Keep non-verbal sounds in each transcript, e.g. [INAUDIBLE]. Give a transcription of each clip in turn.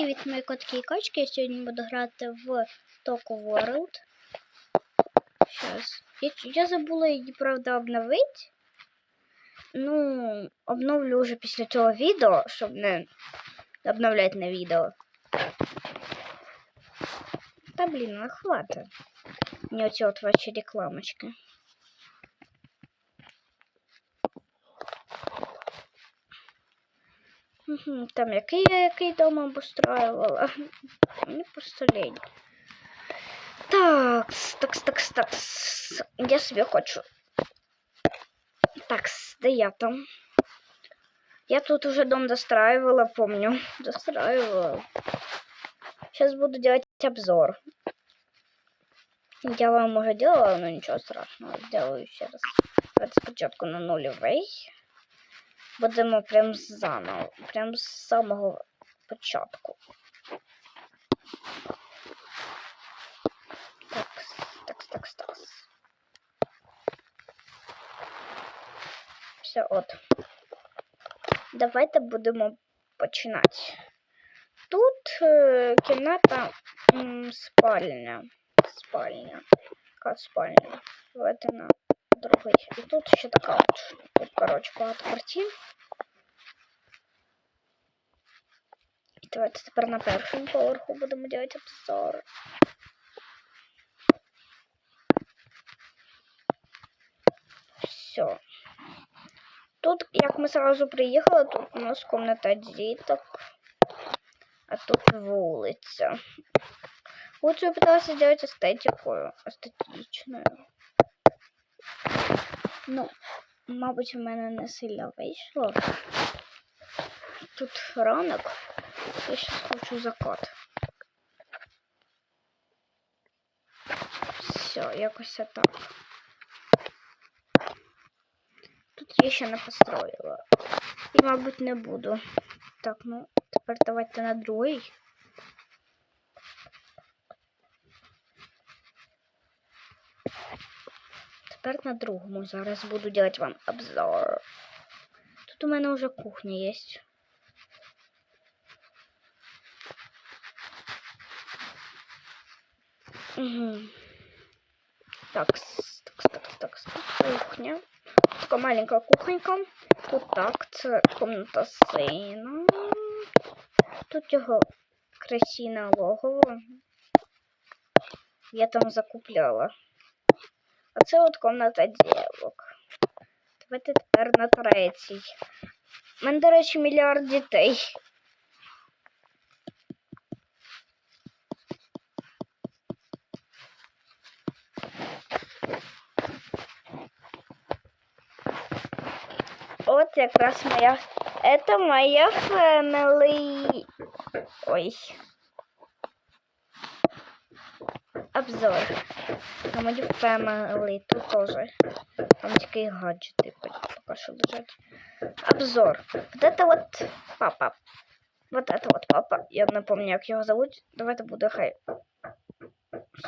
Привіт, мої котки і качки. Я сьогодні буду грати в Toku World. Щас. Я, я забула її, правда, обновити. Ну, обновлю вже після цього відео, щоб не обновляти на відео. Та блін, ну хватить. Мені оці от ваші рекламочки. Там який я який дом обустроювала. Мені просто лень. Так, такс, такс, такс. Я собі хочу. Так, де я там? Я тут уже дом достраивала, помню. Достраивала. Сейчас буду делать обзор. Я вам уже делала, но ничего страшного. Сделаю еще раз. Давайте спочатку на нулевий. Будемо прям заново, прям з самого початку. Так, так, так, так. Все, от. Давайте будемо починати. Тут е, кімната м, спальня. Спальня. Яка спальня? Давайте на другий. І тут ще така от. Тут, коротше, багато картин. І давайте тепер на першому поверху будемо робити обзор. Все. Тут, як ми сразу приїхали, тут у нас комната діток, а тут вулиця. Вулицю я пыталась сделать естетикою, естетичною. Ну, мабуть, в мене не сильно вийшло. Тут ранок. Я сейчас хочу закат. Все, якось так. Тут я ще не построїла. І, мабуть, не буду. Так, ну, тепер давайте на другий. Тепер на другому зараз буду делать вам обзор. Тут у мене вже кухня є. Угу. Так, так, так, так, кухня. Така маленька кухонька. Тут так, це комната сина. Тут його красіне логово. Я там закупляла. А це от комната дівок. Давайте тепер на третій. У мене, до речі, мільярд дітей. От якраз моя. Это моя family. Ой. Обзор. На мою family. Тут тоже. Там такие гаджеты пока что лежать. Обзор. Вот это вот папа. Вот это вот папа. Я напомню, як його зовуть. Давайте буде хай.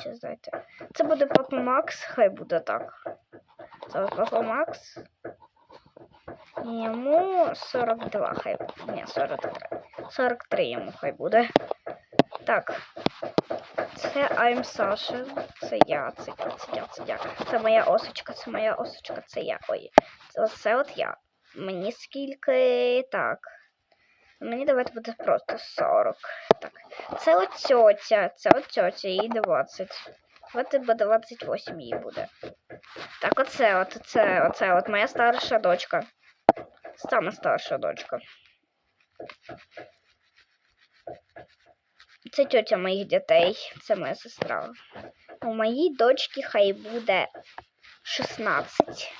Ще знаєте. Це буде папа Макс, хай буде так. Це от папа Макс. Йому 42, хай. Ні, 43. 43 йому хай буде. Так. Це I'm Саша. Це я, це я, це я, це я. Це моя осочка, це моя осочка, це я. Ой. Це от я. Мені скільки. Так. Мені давайте буде просто 40. Так. Це от тьотя. Це от тьотя, їй 20. Давайте бо 28 їй буде. Так, оце, от, оце, оце, от моя старша дочка. Сама старша дочка. Це тьотя моїх дітей, це моя сестра. У моїй дочки хай буде 16.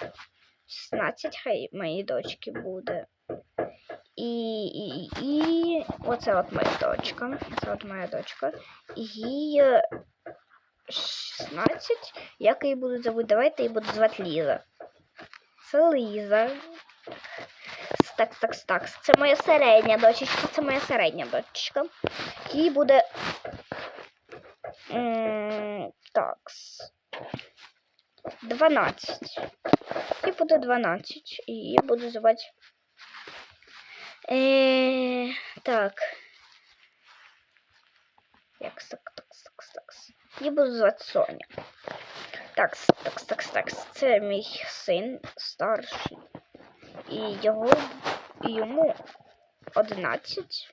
16 хай моїй дочки буде. І, і, і оце от моя дочка. Це от моя дочка. Їй е, 16. Як її будуть звати? Давайте її буду звати Ліза. Це Ліза. Так, так, так. Це моя середня дочечка, це моя середня дочечка. Їй буде. м, Так. 12. Їй буде 12. І її буду звати. Е, так. Як так, так, так, так. Її буду звати Соня. Так, так, так, так. Це мій син старший. І його йому 11.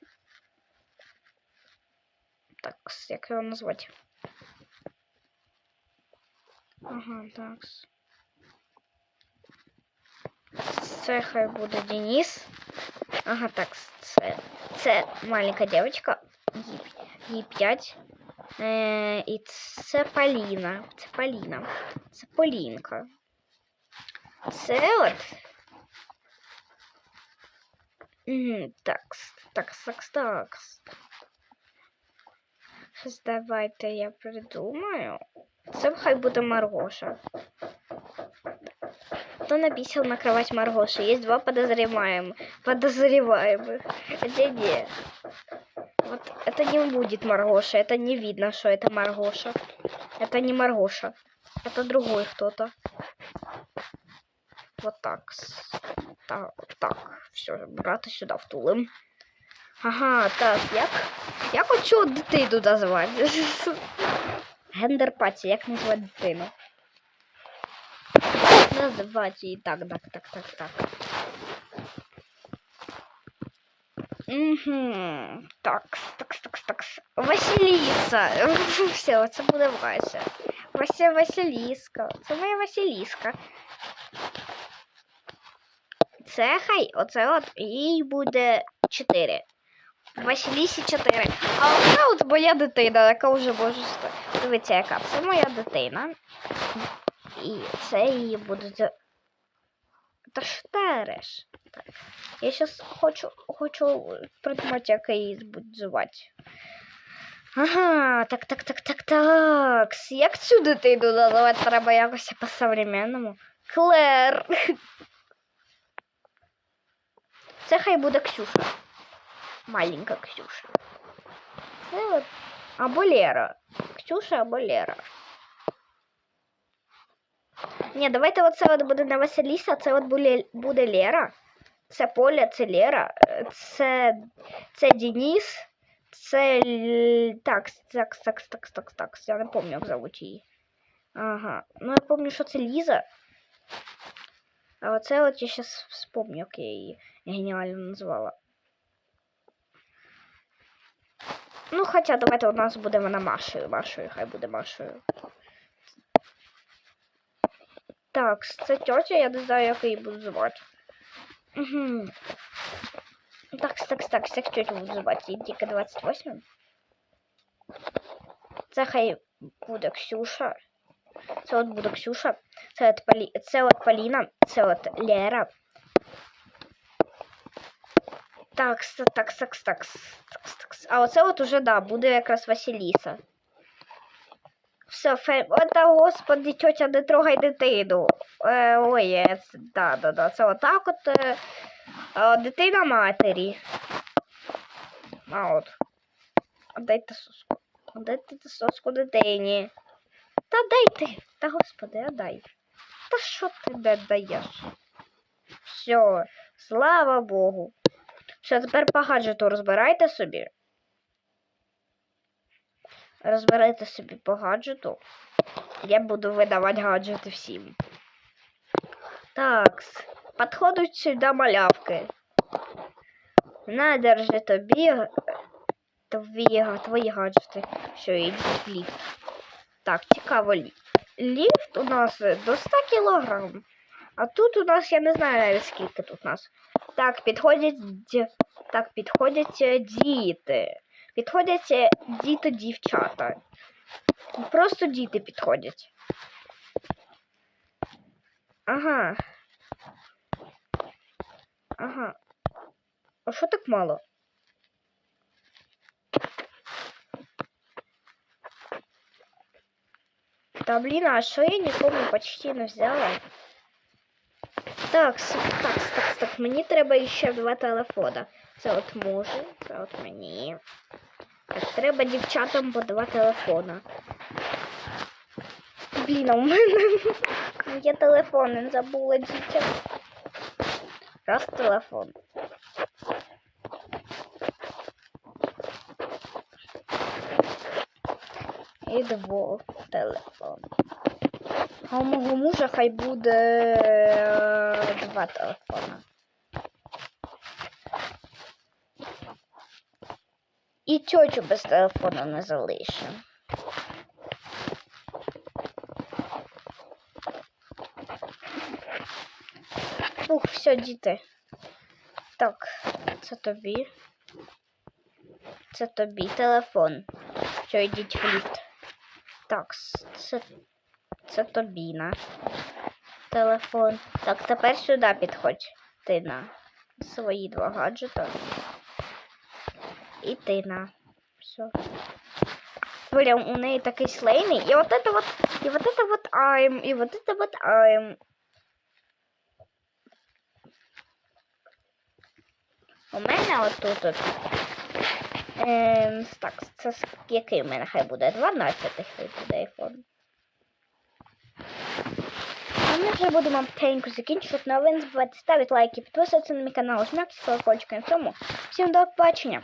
Так, як його назвати? Ага, так. Це хай буде Денис. Ага, так, це, це маленька дівчинка. Їй, їй 5. Е, і це Поліна. Це Поліна. Це Полінка. Це от. Мгм, Такс, такс, такс, такс. Щось давайте я придумаю. Це хай буде Маргоша. Кто написал на кровать Маргоши? Есть два подозреваемых. Подозреваемых. Где не? Вот это не будет Маргоша. Это не видно, что это Маргоша. Это не Маргоша. Это другой кто-то. Вот так. Так, так. Все, брата сюда втулим. Ага, так, як? Як хочу дитину назвати? [LAUGHS] Гендер паті, як назвати дитину? Назвати її так, так, так, так, так. Угу. Так, так, так, так. Василіса. [LAUGHS] Все, це буде Вася. Вася Василіска. Це моя Василіска. Це хай, оце от їй буде 4. Василісі 4. А оце от моя дитина, яка вже може стати. Дивіться, яка. Це моя дитина. І це її буде. Та ж. Так. Я зараз хочу, хочу придумати, як її будуть звати. Ага, так, так, так, так, так. Як цю дитину називати треба якось по-современному? Клер. [LAUGHS] Це хай буде Ксюша. Маленька Ксюша. Це от... Або Лера. Ксюша або Лера. Ні, давайте оце от буде не Василіса, це от буде, буде Лера. Це Поля, це Лера, е, це, це Денис, це Л- так, так, так, так, так, так. Я не пам'ятаю, як зовуть її. Ага. Ну я пам'ятаю, що це Ліза. А оце от я зараз вспомню, як я її геніально назвала. Ну, хоча давайте у нас буде вона Машею. Машею, хай буде Машею. Так, це тетя, я не знаю, як її буду звати. Угу. Так, так, так, як тетю буду звати? Їй тільки 28. Це хай буде Ксюша. Це от буде Ксюша. Це от, Полі... це от Поліна. Це от Лера. Так, с- так, так, так, так, так. А оце от уже, да, буде якраз Василіса. Все, фе... Ота, господи, тьотя, не трогай дитину. Е, ой, е, да, да, да. Це отак от е, е, дитина матері. А от. Отдайте соску. Отдайте соску дитині. Та дайте. Та господи, отдай. Та що ти не даєш? Все, слава Богу. Все, тепер по гаджету розбирайте собі. Розбирайте собі по гаджету. Я буду видавати гаджети всім. Так, підходять сюди малявки. На, держи тобі твої, твої гаджети. Все, в ліфт. Так, цікаво. лі- Ліфт у нас до 100 кілограм. А тут у нас, я не знаю навіть скільки тут у нас. Так, підходять, так, підходять е, діти. Підходять е, діти дівчата. Просто діти підходять. Ага. Ага. А що так мало? Та блін, а що я нікому почти не взяла? Так, так, так, так, мені треба ще два телефона. Це от мужу, це от мені. Так, треба дівчатам по два телефона. Блін, а у мене є [LAUGHS] телефон, забула дітям. Раз телефон. і двох телефонів. А у мого мужа хай буде е, два телефона. І тьотю без телефона не залишимо. Ух, все, діти. Так, це тобі. Це тобі телефон. Все, йдіть в ліфт. Так, це, це тобі на телефон. Так, тепер сюди підходь. Ти на свої два гаджета. І ти на. Все. Бля, у неї такий слейний. І вот это вот, і вот это вот I'm, і вот это вот I'm. У мене отут от. Ем, так, це с- який у мене хай буде? 12 хай буде айфон. А ми вам потихеньку закінчувати новин. Не забувайте ставити лайки, підписуватися на мій канал, жмякти колокольчик Тому. Всім до побачення!